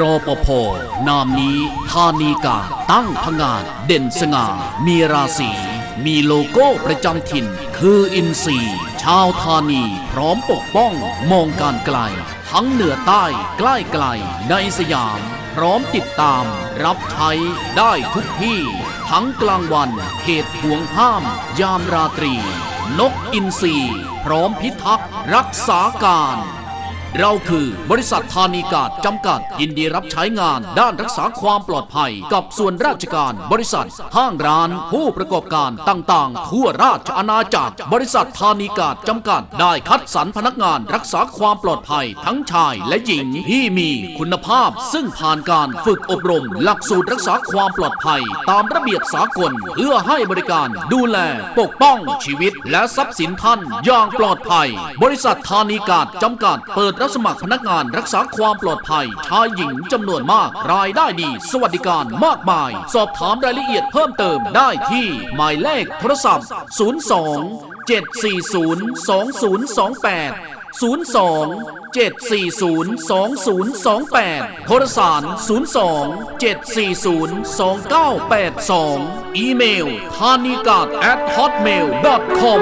รอปภนามนี้ธานีกาตั้งพงาดเด่นสง่า มีราศีมีโลโก้ประจำถิ่น คืออินซีชาวธานีพร้อมปกป้องมองการไกล ทั้งเหนือใต้ใกล้ไกล ในสยาม พร้อมติดตาม รับใช้ได้ทุกที่ ทั้งกลางวันเขตห่วงห้าม ยามราตรี นกอินทรีพร้อมพิทักษ์รักษาการ เราคือบริษัทธานีกาศจำกัด ยินดีรับใช้งานด้านรักษาความปลอดภัย กับส่วนราชการ บริษัท ห้างร้าน ผู้ประกอบการต่างๆ ทั่วราชอาณาจักร บริษัทธานีกาศจำกัด ได้คัดสรรพนักงานรักษาความปลอดภัย ทั้งชายและหญิงที่มีคุณภาพ ซึ่งผ่านการฝึกอบรม หลักสูตรรักษาความปลอดภัย ตามระเบียบสากลเพื่อให้บริการดูแลปกป้องชีวิต และทรัพย์สินท่านอย่างปลอดภัย บริษัทธานีกาศจำกัดเปิดรับสมัครพนักงานรักษาความปลอดภัย ชายหญิงจำนวนมาก รายได้ดี สวัสดิการมากมาย สอบถามรายละเอียดเพิ่มเติมได้ที่ หมายเลขโทรศัพท์ 02 740 2028 02 740 2028 โทรสาร 02 740 2982 อีเมล t a n i g a t at hotmail com